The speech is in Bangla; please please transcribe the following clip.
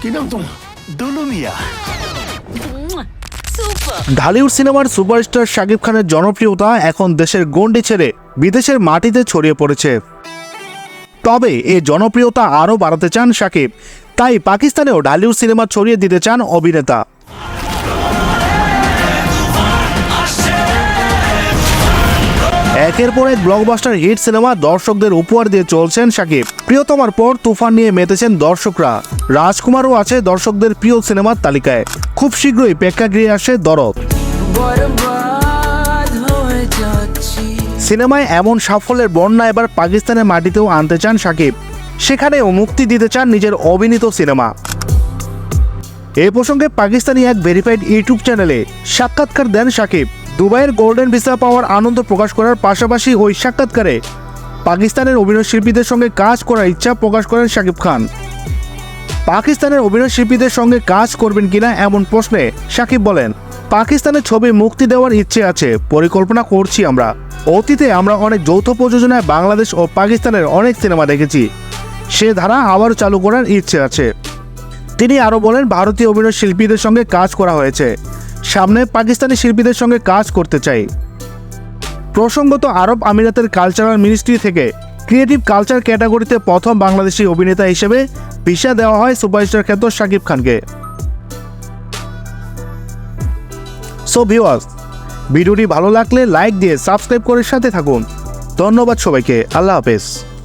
কি নাম তোমার? দুলু সুপার ঢালিউড সিনেমার সুপারস্টার শাকিব খানের জনপ্রিয়তা এখন দেশের গণ্ডি ছেড়ে বিদেশের মাটিতে ছড়িয়ে পড়েছে। তবে এ জনপ্রিয়তা আরও বাড়াতে চান শাকিব তাই পাকিস্তানেও ঢালিউড সিনেমা ছড়িয়ে দিতে চান অভিনেতা। একের পর এক ব্লকবাস্টার হিট সিনেমা দর্শকদের উপহার দিয়ে চলছেন শাকিব প্রিয়তমার পর তুফান নিয়ে মেতেছেন দর্শকরা। রাজকুমারও আছে দর্শকদের প্রিয় সিনেমার তালিকায়। খুব শীঘ্রই প্রেক্ষাগৃহে আসে দরদ। সিনেমায় এমন সাফল্যের বন্যা এবার পাকিস্তানের মাটিতেও আনতে চান সাকিব। সেখানেও মুক্তি দিতে চান নিজের অভিনীত সিনেমা। এ প্রসঙ্গে পাকিস্তানি এক ভেরিফাইড ইউটিউব চ্যানেলে সাক্ষাৎকার দেন শাকিব দুবাইয়ের গোল্ডেন ভিসা পাওয়ার আনন্দ প্রকাশ করার পাশাপাশি ওই সাক্ষাৎকারে পাকিস্তানের অভিনয় শিল্পীদের সঙ্গে কাজ করার ইচ্ছা প্রকাশ করেন শাকিব খান। পাকিস্তানের অভিনয় শিল্পীদের সঙ্গে কাজ করবেন কিনা এমন প্রশ্নে শাকিব বলেন, পাকিস্তানের ছবি মুক্তি দেওয়ার ইচ্ছে আছে, পরিকল্পনা করছি আমরা। অতীতে আমরা অনেক যৌথ প্রযোজনায় বাংলাদেশ ও পাকিস্তানের অনেক সিনেমা দেখেছি। সে ধারা আবার চালু করার ইচ্ছে আছে। তিনি আরও বলেন, ভারতীয় অভিনয় শিল্পীদের সঙ্গে কাজ করা হয়েছে। সামনে পাকিস্তানি শিল্পীদের সঙ্গে কাজ করতে চাই। প্রসঙ্গত আরব আমিরাতের কালচারাল মিনিস্ট্রি থেকে ক্রিয়েটিভ কালচার ক্যাটাগরিতে প্রথম বাংলাদেশি অভিনেতা হিসেবে ভিসা দেওয়া হয় সুপারস্টার খ্যাত শাকিব খানকে। সো ভিওয়ার্স ভিডিওটি ভালো লাগলে লাইক দিয়ে সাবস্ক্রাইব করে সাথে থাকুন। ধন্যবাদ সবাইকে। আল্লাহ হাফেজ।